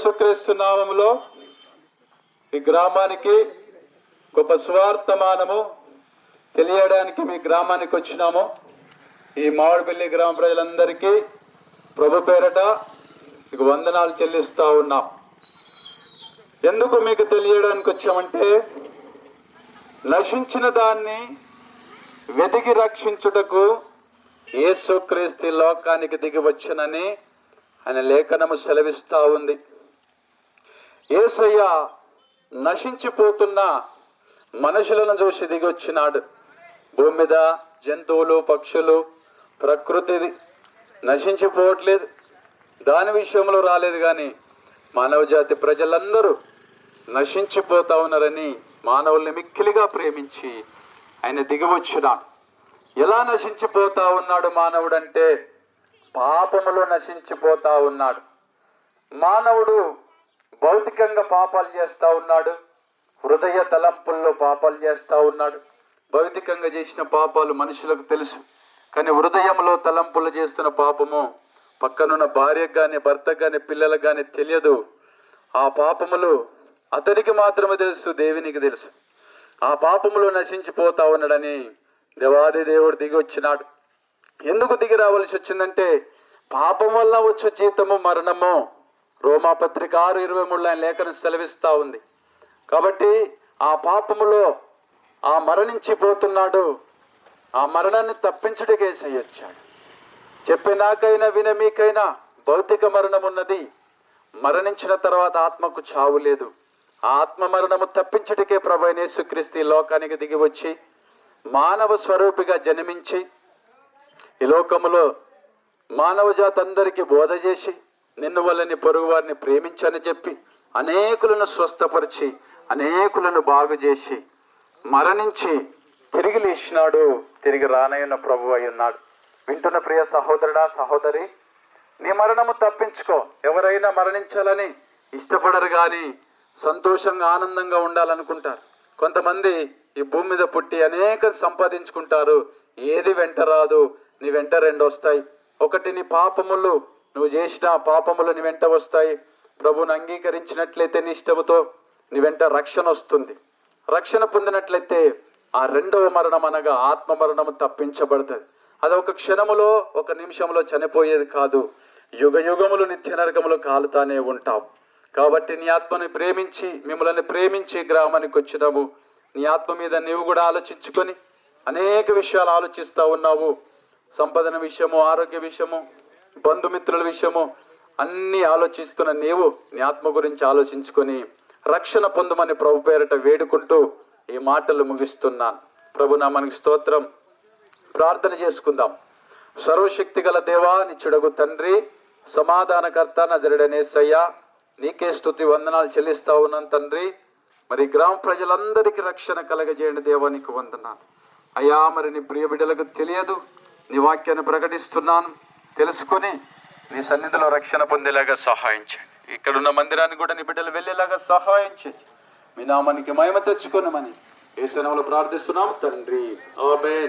యేసుక్రీస్తు నామములో ఈ గ్రామానికి గొప్ప స్వార్థమానము తెలియడానికి మీ గ్రామానికి వచ్చినాము. ఈ మామిడిపల్లి గ్రామ ప్రజలందరికీ ప్రభు పేరట మీకు వందనాలు చెల్లిస్తా ఉన్నాం. ఎందుకు మీకు తెలియడానికి వచ్చామంటే నశించిన దాన్ని వెతికి రక్షించుటకు యేసుక్రీస్తు లోకానికి దిగి వచ్చనని ఆయన లేఖనము సెలవిస్తూ ఉంది. ఏసయ్య నశించిపోతున్న మనుషులను చూసి దిగి వచ్చినాడు భూమి మీద జంతువులు పక్షులు ప్రకృతి నశించిపోవట్లేదు. దాని విషయంలో రాలేదు కానీ మానవ జాతి ప్రజలందరూ నశించిపోతా ఉన్నారని మానవుల్ని మిక్కిలిగా ప్రేమించి ఆయన దిగివచ్చినాడు. ఎలా నశించిపోతా ఉన్నాడు మానవుడు అంటే పాపములో నశించిపోతా ఉన్నాడు. మానవుడు భౌతికంగా పాపాలు చేస్తూ ఉన్నాడు. హృదయ తలంపుల్లో పాపాలు చేస్తూ ఉన్నాడు. భౌతికంగా చేసిన పాపాలు మనుషులకు తెలుసు. కానీ హృదయంలో తలంపులు చేస్తున్న పాపము పక్కనున్న భార్యకు కానీ భర్తకు కానీ పిల్లలకు కానీ తెలియదు. ఆ పాపములు అతనికి మాత్రమే తెలుసు దేవునికి తెలుసు. ఆ పాపములో నశించిపోతా ఉన్నాడని దేవాది దేవుడు దిగి వచ్చినాడు. ఎందుకు దిగి రావాల్సి వచ్చిందంటే పాపం వల్ల వచ్చే జీతము మరణము. రోమాపత్రిక ఆరు ఇరవై మూడులో ఆయన లేఖను సెలవిస్తూ ఉంది. కాబట్టి ఆ పాపములో ఆ మరణించిపోతున్నాడు. ఆ మరణాన్ని తప్పించుటకే చేయొచ్చాడు చెప్పినాకైనా విన మీకైనా భౌతిక మరణం ఉన్నది. మరణించిన తర్వాత ఆత్మకు చావు లేదు. ఆ ఆత్మ మరణము తప్పించుటకే ప్రభు యేసుక్రీస్తు లోకానికి దిగి వచ్చి మానవ స్వరూపిగా జన్మించి ఈ లోకములో మానవ జాతి అందరికీ బోధ చేసి నిన్ను వల్లని పొరుగు వారిని ప్రేమించని చెప్పి అనేకులను స్వస్థపరిచి అనేకులను బాగు చేసి మరణించి తిరిగి లేచినాడు తిరిగి రానయ్యున్న ప్రభు అయి ఉన్నాడు వింటున్న ప్రియ సహోదరుడా సహోదరి నీ మరణము తప్పించుకో. ఎవరైనా మరణించాలని ఇష్టపడరు కానీ సంతోషంగా ఆనందంగా ఉండాలనుకుంటారు. కొంతమంది ఈ భూమి మీద పుట్టి అనేక సంపాదించుకుంటారు. ఏది వెంట రాదు నీ వెంట రెండు వస్తాయి ఒకటి నీ పాపములు నువ్వు చేసిన పాపములు నీ వెంట వస్తాయి. ప్రభువుని అంగీకరించినట్లయితే నీ ఇష్టముతో నీ వెంట రక్షణ వస్తుంది. రక్షణ పొందినట్లయితే ఆ రెండవ మరణం అనగా ఆత్మ మరణము తప్పించబడుతుంది. అది ఒక క్షణములో ఒక నిమిషంలో చనిపోయేది కాదు. యుగ యుగములు నిత్య నరకములు కాలుతానే ఉంటావు. కాబట్టి నీ ఆత్మని ప్రేమించి మిమ్మల్ని ప్రేమించి గ్రామానికి వచ్చినావు. నీ ఆత్మ మీద నీవు కూడా ఆలోచించుకొని అనేక విషయాలు ఆలోచిస్తూ ఉన్నావు. సంపదన విషయము ఆరోగ్య విషయము బంధుమిత్రుల విషయము అన్నీ ఆలోచిస్తున్న నీవు నీ ఆత్మ గురించి ఆలోచించుకొని రక్షణ పొందమని ప్రభు పేరట వేడుకుంటూ ఈ మాటలు ముగిస్తున్నాను. ప్రభు నా మనకి స్తోత్రం. ప్రార్థన చేసుకుందాం. సర్వశక్తి గల దేవా నిచ్చుడగు తండ్రి సమాధానకర్త నజరుడనేసయ్య నీకే స్థుతి వందనాలు చెల్లిస్తా ఉన్నాను తండ్రి. మరి గ్రామ ప్రజలందరికీ రక్షణ కలగజేయండి దేవా నీకు వందనాలు. అయ్యా మరి నీ ప్రియ బిడ్డలకు తెలియదు. నీ వాక్యాన్ని ప్రకటిస్తున్నాను. తెలుసుకొని నీ సన్నిధిలో రక్షణ పొందేలాగా సహాయం చేయండి. ఇక్కడున్న మందిరాన్ని కూడా నీ బిడ్డలు వెళ్ళేలాగా సహాయం చేయండి. మీ నామానికి మహిమ తెచ్చుకోనమని ఏ ప్రార్థిస్తున్నాం. తండ్రి. ఆమెన్.